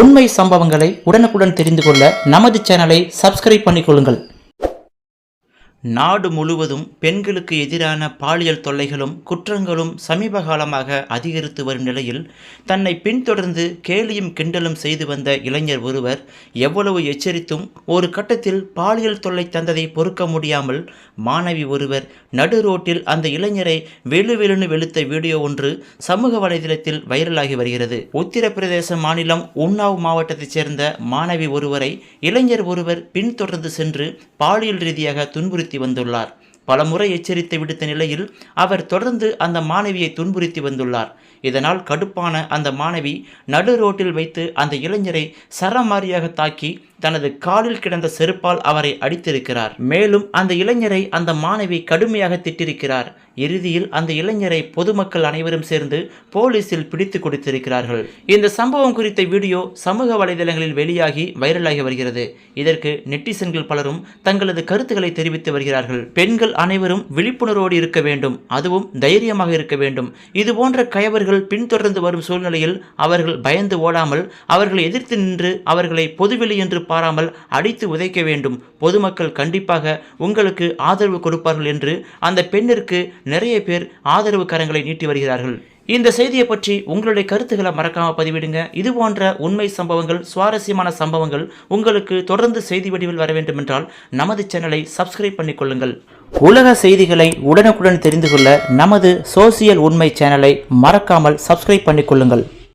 உண்மை சம்பவங்களை உடனுக்குடன் தெரிந்து கொள்ள நமது சேனலை சப்ஸ்கிரைப் பண்ணிக்கொள்ளுங்கள். நாடு முழுவதும் பெண்களுக்கு எதிரான பாலியல் தொல்லைகளும் குற்றங்களும் சமீப காலமாக அதிகரித்து வரும் நிலையில் தன்னை பின்தொடர்ந்து கேலியும் கிண்டலும் செய்து வந்த இளைஞர் ஒருவர் எவ்வளவு எச்சரித்தும் ஒரு கட்டத்தில் பாலியல் தொல்லை தந்ததை பொறுக்க முடியாமல் மாணவி ஒருவர் நடு ரோட்டில் அந்த இளைஞரை வெளு வெளுன்னு வெளுத்த வீடியோ ஒன்று சமூக வலைதளத்தில் வைரலாகி வருகிறது. உத்தரப்பிரதேச மாநிலம் உன்னாவ் மாவட்டத்தைச் சேர்ந்த மாணவி ஒருவரை இளைஞர் ஒருவர் பின்தொடர்ந்து சென்று பாலியல் ரீதியாக துன்புறுத்தி வந்துள்ளார். பலமுறை எச்சரித்து விடுத்த நிலையில் அவர் தொடர்ந்து அந்த மாணவியை துன்புறுத்தி வந்துள்ளார். இதனால் கடுப்பான அந்த மாணவி நடு ரோட்டில் வைத்து அந்த இளைஞரை சரமாரியாக தாக்கி தனது காலில் கிடந்த செருப்பால் அவரை அடித்திருக்கிறார். மேலும் அந்த இளைஞரை அந்த மாணவி கடுமையாக திட்டிருக்கிறார். இறுதியில் அந்த இளைஞரை பொதுமக்கள் அனைவரும் சேர்ந்து போலீசில் பிடித்து கொடுத்திருக்கிறார்கள். இந்த சம்பவம் குறித்த வீடியோ சமூக வலைதளங்களில் வெளியாகி வைரலாகி வருகிறது. இதற்கு நெட்டிசன்கள் பலரும் தங்களது கருத்துக்களை தெரிவித்து வருகிறார்கள். பெண்கள் அனைவரும் விழிப்புணர்வோடு இருக்க வேண்டும். அதுவும் தைரியமாக இருக்க வேண்டும். இது போன்ற கயவர்கள் பின்தொடர்ந்து வரும் சூழ்நிலையில் அவர்கள் பயந்து ஓடாமல் அவர்களை எதிர்த்து நின்று அவர்களை பொதுவெளி என்று பாராமல் அடித்து உதைக்க வேண்டும். பொதுமக்கள் கண்டிப்பாக உங்களுக்கு ஆதரவு கொடுப்பார்கள் என்று அந்த பெண்ணிற்கு நிறைய பேர் ஆதரவு கரங்களை நீட்டி வருகிறார்கள். இந்த செய்தியை பற்றி உங்களுடைய கருத்துக்களை மறக்காம பதிவிடுங்க. இது போன்ற உண்மை சம்பவங்கள் சுவாரஸ்யமான சம்பவங்கள் உங்களுக்கு தொடர்ந்து செய்தி வடிவில் வர வேண்டும் என்றால் நமது சேனலை சப்ஸ்கிரைப் பண்ணிக்கொள்ளுங்கள் உலக செய்திகளை உடனுக்குடன் தெரிந்து கொள்ள நமது சோசியல் உண்மை சேனலை மறக்காமல் சப்ஸ்கிரைப் பண்ணிக்கொள்ளுங்கள்